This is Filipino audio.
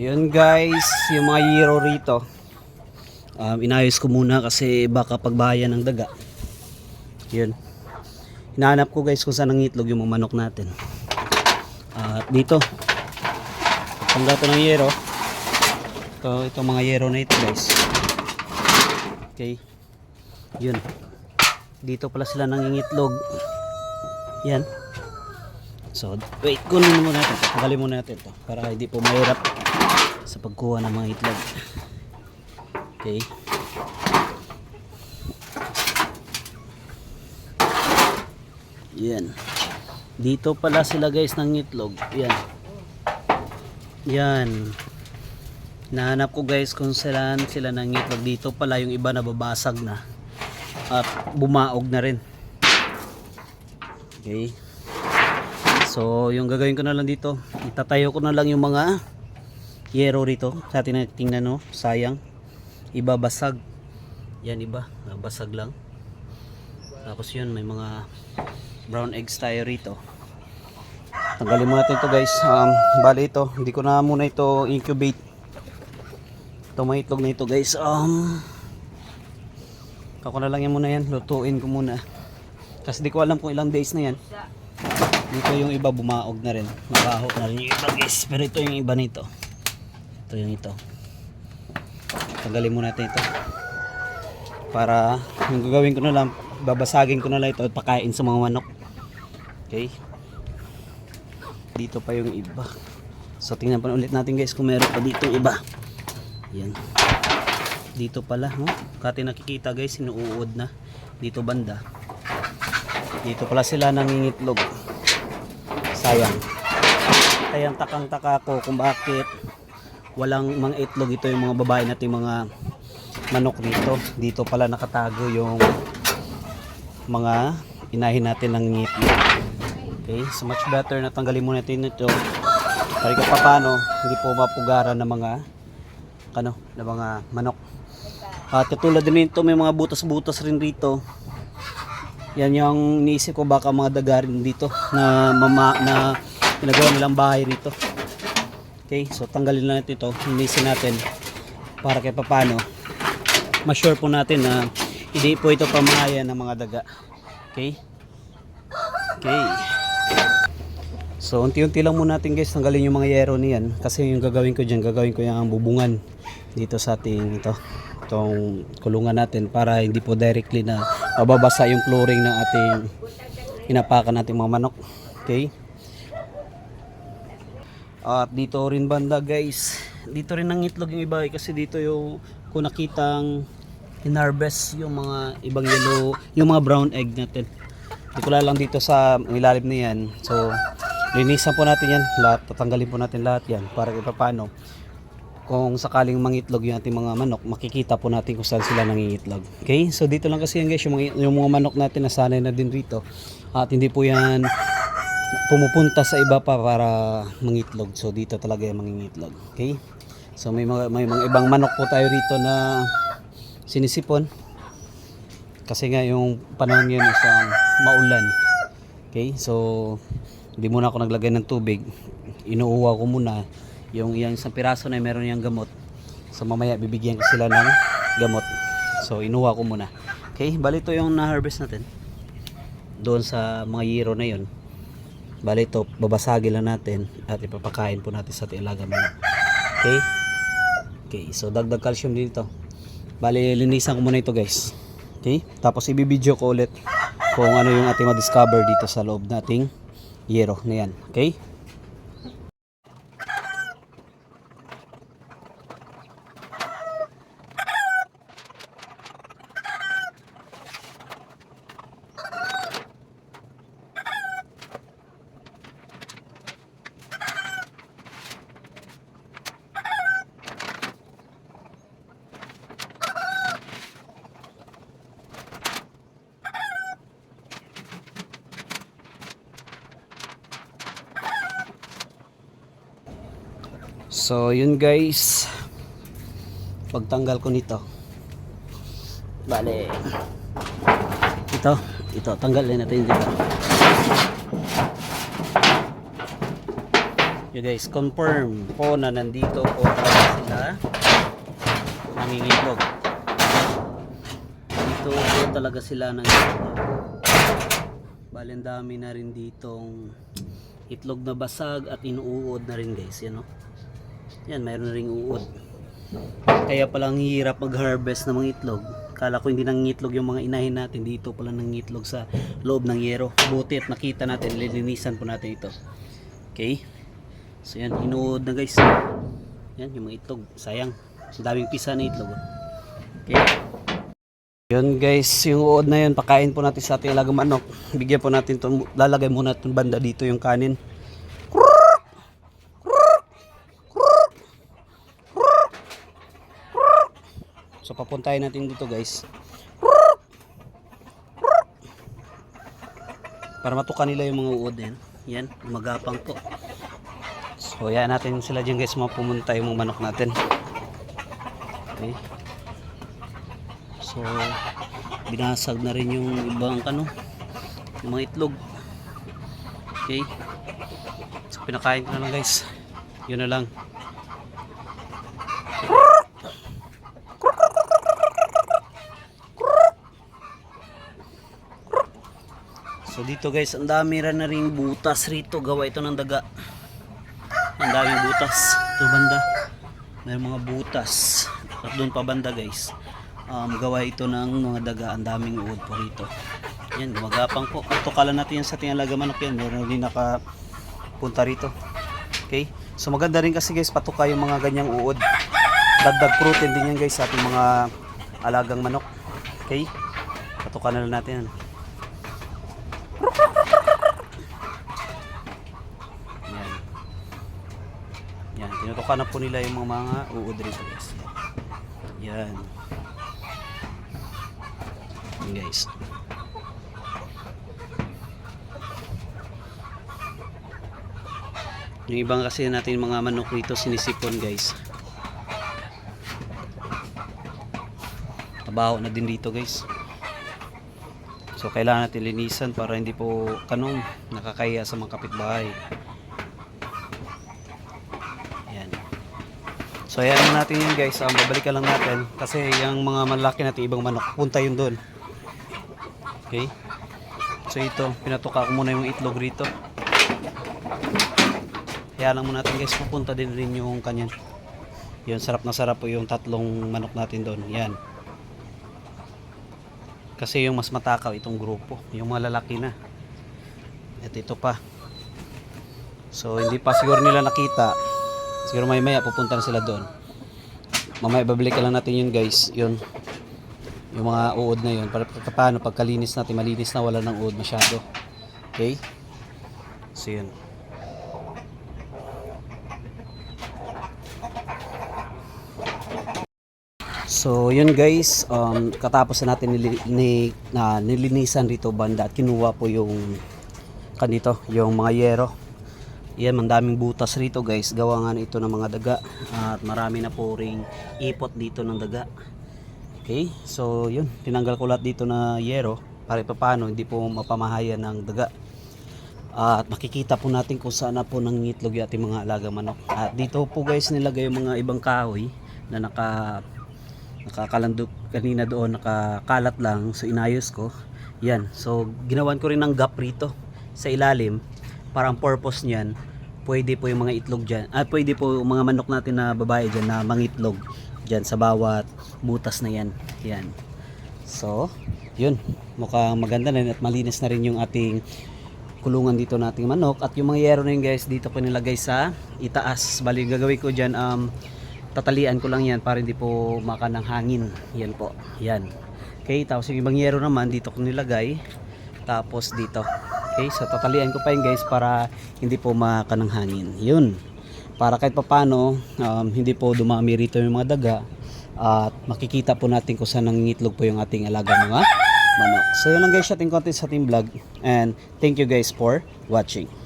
Yun guys, yung mga hero rito. Um, inayos ko muna kasi baka pagbahayan ng daga. Yun. Hinahanap ko guys kung saan ang itlog yung mga manok natin. At dito. Tanggal ko ng yero. Ito, itong mga yero na ito guys. Okay. Yun. Dito pala sila nangingitlog. Yan. So, wait, kunin muna natin. ito. Tanggalin muna natin to para hindi po mahirap sa pagkuha ng mga itlog. Okay. Yan. Dito pala sila guys ng itlog. Yan. Yan. Nahanap ko guys kung saan sila ng itlog. Dito pala yung iba nababasag na. At bumaog na rin. Okay. So, yung gagawin ko na lang dito, itatayo ko na lang yung mga yero rito. Sa atin na tingnan no, sayang. Iba basag. Yan iba, ah, basag lang. Tapos yun, may mga brown eggs tayo rito. Tanggalin mo natin ito guys. Um, bali ito, hindi ko na muna ito incubate. Ito mga itlog na ito guys. Um, ako na lang yan muna yan. Lutuin ko muna. Kasi di ko alam kung ilang days na yan. Dito yung iba bumaog na rin. Mabaho na rin yung iba guys. Pero ito yung iba nito. Ito yung ito. Tanggalin muna natin ito. Para yung gagawin ko na lang, babasagin ko na lang ito at pakain sa mga manok. Okay. Dito pa yung iba. So tingnan pa ulit natin guys kung meron pa dito iba. Yan. Dito pala, no? Kati nakikita guys, sinuuod na. Dito banda. Dito pala sila nangingitlog. Sayang. Kaya takang-taka ko kung bakit walang mga itlog ito yung mga babae nating mga manok dito. Dito pala nakatago yung mga inahin natin ng itlog. Okay, so much better na tanggalin muna natin ito. Para pa paano hindi po mapugaran ng mga ano, ng mga manok. At katulad din nito may mga butas-butas rin rito. Yan yung iniisip ko baka mga dagarin dito na mama na ginagawa nilang bahay rito. Okay, so tanggalin lang natin ito, linisin natin para kay papano ma-sure po natin na hindi po ito pamahayan ng mga daga. Okay? Okay. So unti-unti lang muna natin guys tanggalin yung mga yero niyan kasi yung gagawin ko diyan, gagawin ko yung bubungan dito sa ating ito itong kulungan natin para hindi po directly na mababasa yung flooring ng ating inapakan nating mga manok. Okay? At dito rin banda guys. Dito rin ang itlog yung iba eh, kasi dito yung kung nakitang inharvest yung mga ibang yellow, yung mga brown egg natin. Hindi lang dito sa ilalim na yan. So, linisan po natin yan lahat. Tatanggalin po natin lahat yan para paano kung sakaling mangitlog yung ating mga manok, makikita po natin kung saan sila nangingitlog. Okay? So dito lang kasi yan guys, yung mga, yung mga manok natin nasanay na din rito. At hindi po yan pumupunta sa iba pa para mangitlog. So dito talaga yung mangingitlog. Okay? So may mga may mga ibang manok po tayo rito na sinisipon. Kasi nga yung panahon ngayon is um, maulan. Okay? So hindi muna ako naglagay ng tubig. Inuuwa ko muna yung yung isang piraso na meron yung gamot. So mamaya bibigyan ko sila ng gamot. So inuha ko muna. Okay? Bali ito yung na-harvest natin. Doon sa mga yero na yon. Bali ito, babasagin lang natin at ipapakain po natin sa ating alaga manok. Okay? Okay, so dagdag calcium dito. Bali, linisan ko muna ito guys. Okay? Tapos ibibideo ko ulit kung ano yung ating ma-discover dito sa loob nating yero na yan. Okay? So, yun guys. Pagtanggal ko nito. Bale. Ito, ito tanggalin natin dito. You guys, confirm po na nandito po talaga sila nangingitlog. Dito po talaga sila nangingitlog. Bali, ang dami na rin ditong itlog na basag at inuuod na rin guys. Yan o. Yan, mayroon na rin uod. Kaya palang hirap mag-harvest ng mga itlog. Kala ko hindi nangingitlog yung mga inahin natin. Dito pala nangingitlog sa loob ng yero. Buti at nakita natin, lilinisan po natin ito. Okay? So yan, inuod na guys. Yan, yung mga itlog. Sayang. Ang daming pisa na itlog. Okay? Yun guys, yung uod na yun, pakain po natin sa ating alagang manok. Bigyan po natin itong, lalagay muna itong banda dito yung kanin. So papuntahin natin dito guys. Para matukan nila yung mga uod yan. Yan, magapang po. So yan natin sila dyan guys, mga pumunta yung mga manok natin. Okay. So binasag na rin yung ibang ano, yung mga itlog. Okay. So pinakain ko na lang guys. Yun na lang. So dito guys, ang dami rin na rin butas rito. Gawa ito ng daga. Ang daming butas. Ito banda. May mga butas. At doon pa banda guys. Um, gawa ito ng mga daga. Ang daming uod po rito. Yan, gumagapang po. Tukalan natin yan sa tinalaga manok yan. Meron din nakapunta rito. Okay? So maganda rin kasi guys, patuka yung mga ganyang uod. Dagdag protein din yan guys sa ating mga alagang manok. Okay? Patukan na lang natin. Yan. Yan, tinutukan na po nila yung mga, mga uod rito guys. Yan. Yan guys. Yung ibang kasi natin mga manok rito sinisipon guys. Mabaho na din dito guys. So kailangan natin linisan para hindi po kanong nakakaya sa mga kapitbahay. Yan. So ayan na natin yun guys. Um, babalikan lang natin kasi yung mga malaki natin ibang manok punta yun doon. Okay? So ito, pinatuka ko muna yung itlog rito. Kaya lang muna natin guys, pupunta din rin yung kanyan. Yun, sarap na sarap po yung tatlong manok natin doon. Yan. Kasi yung mas matakaw itong grupo. Yung mga lalaki na. At ito pa. So hindi pa siguro nila nakita. Siguro may maya pupunta na sila doon. Mamaya babalikan lang natin yun guys. Yun. Yung mga uod na yun. Para paano pagkalinis natin. Malinis na wala ng uod masyado. Okay? So yun. So, yun guys, um, katapos na natin nili, ni, na, nilinisan rito banda at kinuha po yung kanito, yung mga yero. Yan, mandaming butas rito guys. Gawa nga ito ng mga daga at marami na po ring ipot dito ng daga. Okay, so yun, tinanggal ko lahat dito na yero para paano hindi po mapamahayan ng daga. At makikita po natin kung saan na po nangitlog yung ating mga alaga manok. At dito po guys nilagay yung mga ibang kahoy na naka nakakalandok kanina doon nakakalat lang so inayos ko yan so ginawan ko rin ng gap rito sa ilalim parang purpose niyan pwede po yung mga itlog dyan. Ah pwede po yung mga manok natin na babae dyan na mangitlog dyan sa bawat butas na yan. Yan. So yun. Mukhang maganda na rin at malinis na rin yung ating kulungan dito nating manok. At yung mga yero na yun guys dito ko nilagay sa itaas. Bali gagawin ko dyan um, tatalian ko lang yan para hindi po maka ng hangin yan po. Yan. Okay tapos yung ibang yero naman dito ko nilagay. Tapos dito okay so tatalian ko pa yun guys para hindi po maka ng hangin yun. Para kahit papano um, hindi po dumami rito yung mga daga at makikita po natin kung saan nangingitlog po yung ating alaga mga manok. So yun lang guys ating content sa ating vlog. And thank you guys for watching